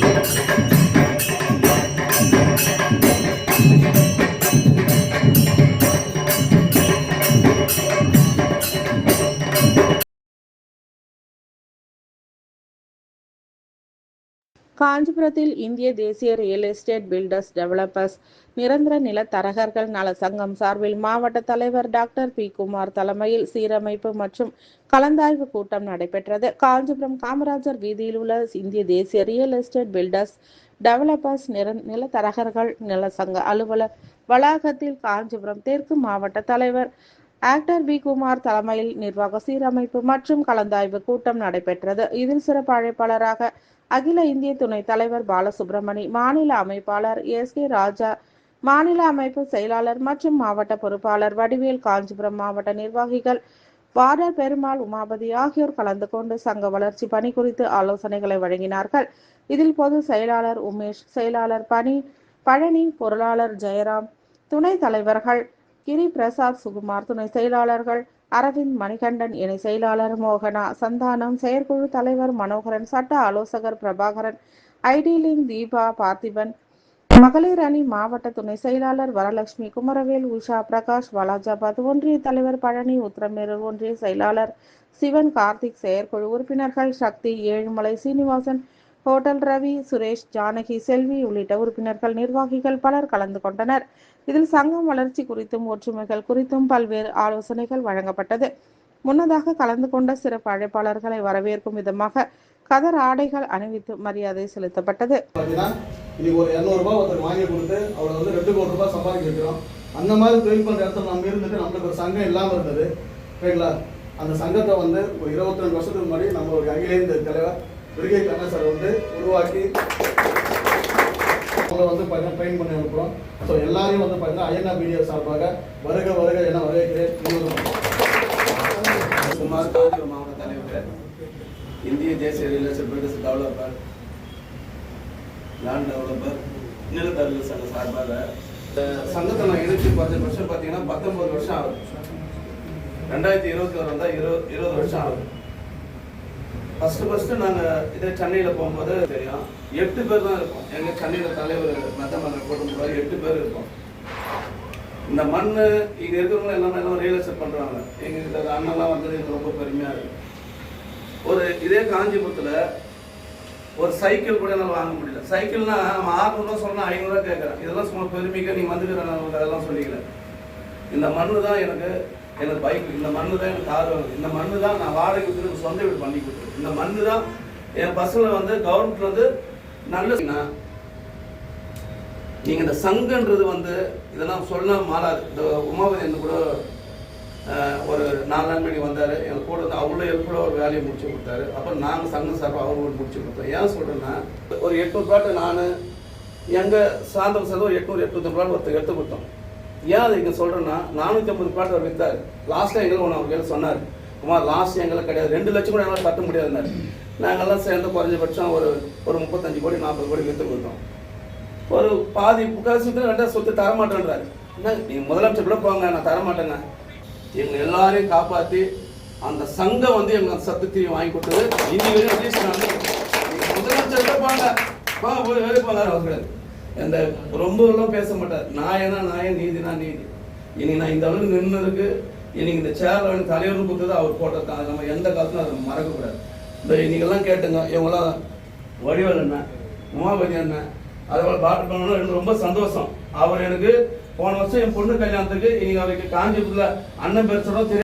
Thank you. காஞ்சிபுரத்தில் இந்திய தேசிய ரியல் எஸ்டேட் பில்டர்ஸ் டெவலப்பர்ஸ் நிரந்தர நில தரகர்கள் நல சங்கம் சார்பில் மாவட்ட தலைவர் டாக்டர் பி குமார் தலைமையில் சீரமைப்பு மற்றும் கலந்தாய்வு கூட்டம் நடைபெற்றது. காஞ்சிபுரம் காமராஜர் வீதியில் உள்ள இந்திய தேசிய ரியல் எஸ்டேட் பில்டர்ஸ் டெவலப்பர்ஸ் நிர நிலத்தரகர்கள் நில சங்க அலுவலர் வளாகத்தில் காஞ்சிபுரம் தெற்கு மாவட்ட தலைவர் ஆக்டர் பி குமார் தலைமையில் நிர்வாக சீரமைப்பு மற்றும் கலந்தாய்வு கூட்டம் நடைபெற்றது. இதில் சிறப்பு அழைப்பாளராக அகில இந்திய துணைத் தலைவர் பாலசுப்ரமணி மாநில அமைப்பாளர் எஸ் கே ராஜா மாநில அமைப்பு செயலாளர் மற்றும் மாவட்ட பொறுப்பாளர் வடிவேல் காஞ்சிபுரம் மாவட்ட நிர்வாகிகள் வாரர் பெருமாள் உமாபதி ஆகியோர் கலந்து கொண்டு சங்க வளர்ச்சி பணி குறித்து ஆலோசனைகளை வழங்கினார்கள். இதில் பொது செயலாளர் உமேஷ் செயலாளர் பணி பழனி பொருளாளர் ஜெயராம் துணைத் தலைவர்கள் கிரி பிரசாத் சுகுமார் துணை செயலாளர்கள் அரவிந்த் மணிகண்டன் இணை செயலாளர் மோகனா சந்தானம் செயற்குழு தலைவர் மனோகரன் சட்ட ஆலோசகர் பிரபாகரன் ஐடிலிங் தீபா பார்த்திபன் மகளிர் அணி மாவட்ட துணை செயலாளர் வரலட்சுமி குமரவேல் உஷா பிரகாஷ் வாலாஜாபாத் ஒன்றிய தலைவர் பழனி உத்திரமேரூர் ஒன்றிய செயலாளர் சிவன் கார்த்திக் செயற்குழு உறுப்பினர்கள் சக்தி ஏழுமலை சீனிவாசன் ஹோட்டல் ரவி சுரேஷ் ஜானகி செல்வி உள்ளிட்ட உறுப்பினர்கள் நிர்வாகிகள் பலர் கலந்து கொண்டனர். இதில் சங்கம் வளர்ச்சி குறித்தும் ஒற்றுமைகள் குறித்தும் பல்வேறு ஆலோசனைகள் வழங்கப்பட்டது. முன்னதாக கலந்து கொண்ட சிறப்பு அழைப்பாளர்களை வரவேற்கும் விதமாக கதர் ஆடைகள் அணிவித்து மரியாதை செலுத்தப்பட்டது. இன்னைக்கு ஒரு இரநூறுபா ஒருத்தர் வாங்கி கொடுத்து அவரை வந்து ரெண்டு கோடி ரூபாய் சம்பாதிக்க வைக்கிறோம். அந்த மாதிரி தொழில் பண்ணுற இடத்துல நம்ம இருந்துட்டு நம்மளுக்கு ஒரு சங்கம் இல்லாமல் இருந்தது. சரிங்களா அந்த சங்கத்தை வந்து ஒரு இருபத்தி ரெண்டு வருஷத்துக்கு முன்னாடி நம்ம ஒரு அகில இந்திய தலைவர் விருகை கண்ணா சார் வந்து உருவாக்கி அவங்கள வந்து பார்த்தீங்கன்னா ட்ரெயின் பண்ணி அனுப்புகிறோம் ஸோ எல்லாரையும் வந்து பார்த்தீங்கன்னா ஐஎன்ஆர் மீடியா சார்பாக வருக வருக என வரவேற்கிறேன். குமார் காஞ்சிபுரம் மாவட்ட தலைவர் இந்திய தேசிய real estate developer land developer நிலத்தரகர் சங்க சார்பாக சங்கத்தை நான் இணைச்சு பத்து வருஷம் பார்த்தீங்கன்னா பத்தொன்பது வருஷம் ஆகுது. ரெண்டாயிரத்தி இருபத்தி ஒரு வந்தால் இருபது இருபது வருஷம் ஆகுது. ஃபஸ்ட்டு ஃபஸ்ட்டு நாங்கள் இதே சென்னையில் போகும்போது தெரியும். எட்டு பேர் தான் இருப்போம். எங்கள் சென்னையில் தலைவர் மெத்த மன்னர் போட்டு எட்டு பேர் இருப்போம். இந்த மண் இங்கே இருக்கிறவங்க எல்லாமே எல்லாம் ரியல் எஸ்டேட் பண்ணுறாங்க எங்கள் அண்ணெல்லாம் வந்தது எனக்கு ரொம்ப பெருமையாக இருக்கு. ஒரு இதே காஞ்சிபுரத்தில் ஒரு சைக்கிள் கூட என்னால் வாங்க முடியல. சைக்கிள்னா நம்ம ஆறுநூறுவா சொன்னால் ஐநூறுரூவா கேட்குறேன் இதெல்லாம் சும்மா பெருமைக்கு நீங்கள் வந்துக்கிறேன் அதெல்லாம் சொல்லிக்கிறேன். இந்த மண்ணு தான் எனக்கு எனக்கு பைக் இந்த மண்ணு தான் எனக்கு கார் வாங்குது இந்த மண்ணு தான் நான் வாடகை விட்டு சொந்த வீடு பண்ணி கொடுத்துரு இந்த மண்ணு தான் என் பசங்களை வந்து கவர்மெண்ட் வந்து நல்ல நீங்க இந்த சங்கன்றது வந்து இதெல்லாம் சொல்ல மாறாது. இந்த உமாபதி என்ன கூட ஒரு நாலு நாள் மணி வந்தார். எங்கள் கூட வந்து அவ்வளோ எவ்வளோ ஒரு வேலையை முடிச்சு கொடுத்தாரு. அப்புறம் நாங்கள் சங்கம் சார்பாக அவங்களுக்கு முடிச்சு கொடுத்தோம். ஏன் சொல்கிறேன்னா ஒரு எட்நூறு பிளாட்டு நான் எங்கள் சாயந்தரம் சேர்ந்து ஒரு எட்நூறு எட்நூத்தம்பது பிளாட் ஒருத்தர் எடுத்து கொடுத்தோம். ஏன் அதை இங்கே சொல்கிறேன்னா நானூற்றி ஐம்பது பிளாட் அவர் விற்றார் லாஸ்ட்டாக எங்களுக்கு ஒன்று அவர் கேட்டு சொன்னார். குமார் லாஸ்ட் எங்களுக்கு கிடையாது. ரெண்டு லட்சம் கூட எங்களால் கட்ட முடியாதுன்னாரு. நாங்கள்லாம் சேர்ந்து குறைஞ்சபட்சம் ஒரு ஒரு முப்பத்தஞ்சு கோடி நாற்பது கோடி விற்று கொடுத்தோம். ஒரு பாதி முக்கால் ரெண்டா சொத்து தரமாட்டேன்றாரு. என்ன நீங்கள் முதலமைச்சர் கூட போங்க நான் தரமாட்டேங்க. எங்கள் எல்லாரையும் காப்பாற்றி அந்த சங்கம் வந்து எங்க சத்து தீவி வாங்கி கொடுத்தது. இன்னி வரையும் முதலமைச்சர் கூட போங்க. போங்க போய் வேலை போங்க அவர்கள். இந்த ரொம்ப எல்லாம் பேச மாட்டார் நாயனா நாயன் நீதினா நீதி. இனி நான் இந்த அளவுக்கு நின்னதுக்கு இன்னைக்கு இந்த சேர்ல வந்து தலைவர் கொடுத்தது அவர் போட்டது தான். அது நம்ம எந்த காலத்துலும் அதை மறக்கக்கூடாது. இந்த இன்னைக்கெல்லாம் கேட்டுங்க இவங்கெல்லாம் வடிவல் என்ன உமாபதி என்ன அதேபோல் பாட்டு பண்ணணும் எனக்கு ரொம்ப சந்தோஷம். அவர் எனக்கு போன வருஷம் என் பொண்ணு கல்யாணத்துக்கு இன்னைக்கு அவருக்கு காஞ்சிபுரத்தில் அண்ணன் பேர் சொல்ல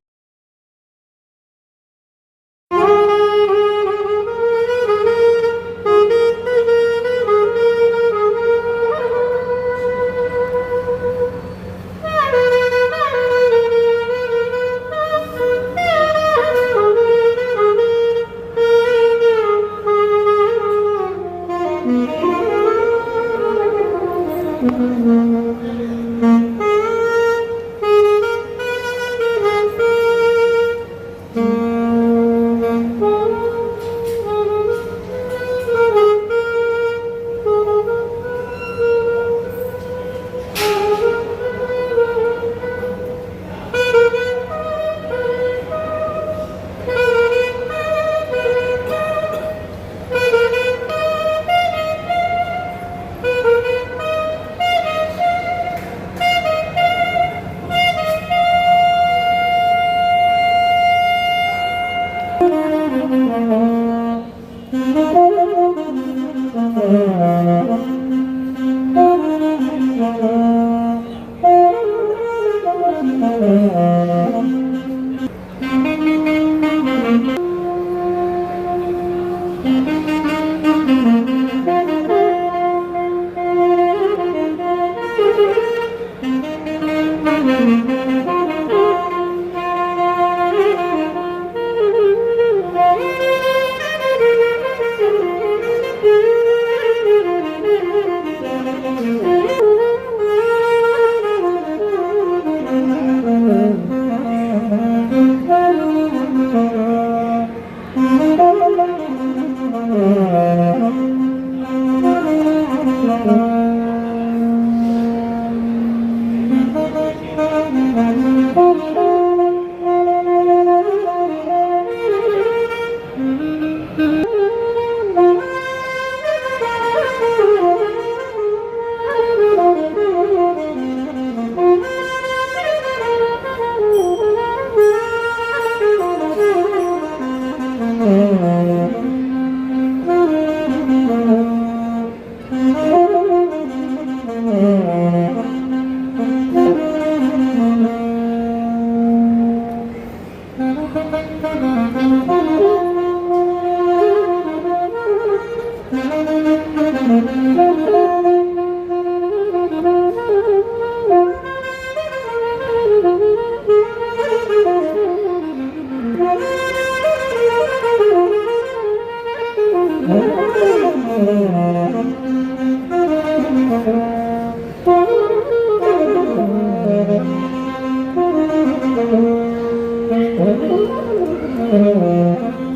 Mm-hmm. Thank you.